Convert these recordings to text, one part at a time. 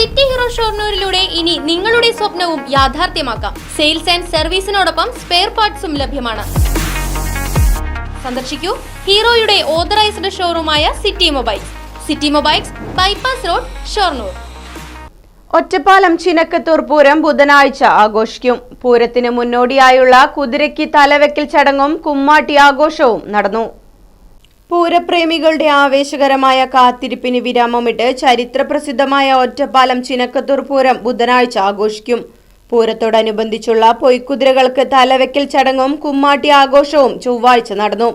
City hero ഷോർണൂരിലൂടെ ഇനി നിങ്ങളുടെ സ്വപ്നവും യാഥാർത്ഥ്യമാക്കാം. സെയിൽസ് ആൻഡ് സർവീസിനോടൊപ്പം സ്പെയർ പാർട്സും ലഭ്യമാണ്. സന്ദർശിക്കൂ ഹീറോയുടെ authorised ഷോറൂമായ city mobiles. City mobiles bypass road Shoranur. Ottapalam Chinakkathur Pooram ബുധനാഴ്ച ആഘോഷിക്കും. പൂരത്തിന് മുന്നോടിയായുള്ള കുതിരയ്ക്ക് തലവെക്കൽ ചടങ്ങും കുമ്മാട്ടി ആഘോഷവും നടന്നു. പൂരപ്രേമികളുടെ ആവേശകരമായ കാത്തിരിപ്പിന് വിരാമമിട്ട് ചരിത്രപ്രസിദ്ധമായ ഒറ്റപ്പാലം ചിനക്കത്തൂർ പൂരം ബുധനാഴ്ച ആഘോഷിക്കും. പൂരത്തോടനുബന്ധിച്ചുള്ള പൊയ്ക്കുതിരകൾക്ക് തലവെക്കൽ ചടങ്ങും കുമ്മാട്ടി ആഘോഷവും ചൊവ്വാഴ്ച നടന്നു.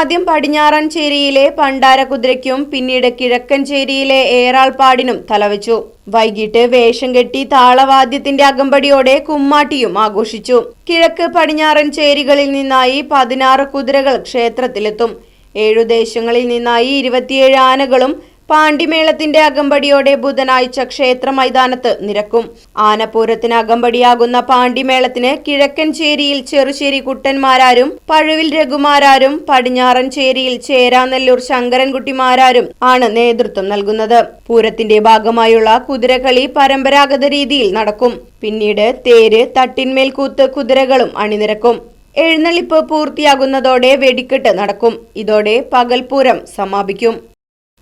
ആദ്യം പടിഞ്ഞാറൻ ചേരിയിലെ പണ്ടാരകുതിരയ്ക്കും പിന്നീട് കിഴക്കൻ ചേരിയിലെ ഏറാൾപ്പാടിനും തലവെച്ചു. വൈകിട്ട് വേഷം കെട്ടി താളവാദ്യത്തിന്റെ അകമ്പടിയോടെ കുമ്മാട്ടിയും ആഘോഷിച്ചു. കിഴക്ക് പടിഞ്ഞാറൻ ചേരികളിൽ നിന്നായി പതിനാറ് കുതിരകൾ ക്ഷേത്രത്തിലെത്തും. ഏഴു ദേശങ്ങളിൽ നിന്നായി ഇരുപത്തിയേഴ് ആനകളും പാണ്ടിമേളത്തിന്റെ അകമ്പടിയോടെ ബുധനാഴ്ച ക്ഷേത്ര മൈതാനത്ത് നിരക്കും. ആനപ്പൂരത്തിന് അകമ്പടിയാകുന്ന പാണ്ടിമേളത്തിന് കിഴക്കൻചേരിയിൽ ചെറുശ്ശേരി കുട്ടന്മാരാരും പഴുവിൽ രഘുമാരാരും പടിഞ്ഞാറൻ ചേരിയിൽ ചേരാനെല്ലൂർ ശങ്കരൻകുട്ടിമാരാരും ആണ് നേതൃത്വം നൽകുന്നത്. പൂരത്തിന്റെ ഭാഗമായുള്ള കുതിരകളി പരമ്പരാഗത രീതിയിൽ നടക്കും. പിന്നീട് തേര് തട്ടിന്മേൽ കൂത്ത് കുതിരകളും അണിനിരക്കും. എഴുന്നള്ളിപ്പ് പൂർത്തിയാകുന്നതോടെ വെടിക്കെട്ട് നടക്കും. ഇതോടെ പകൽപൂരം സമാപിക്കും.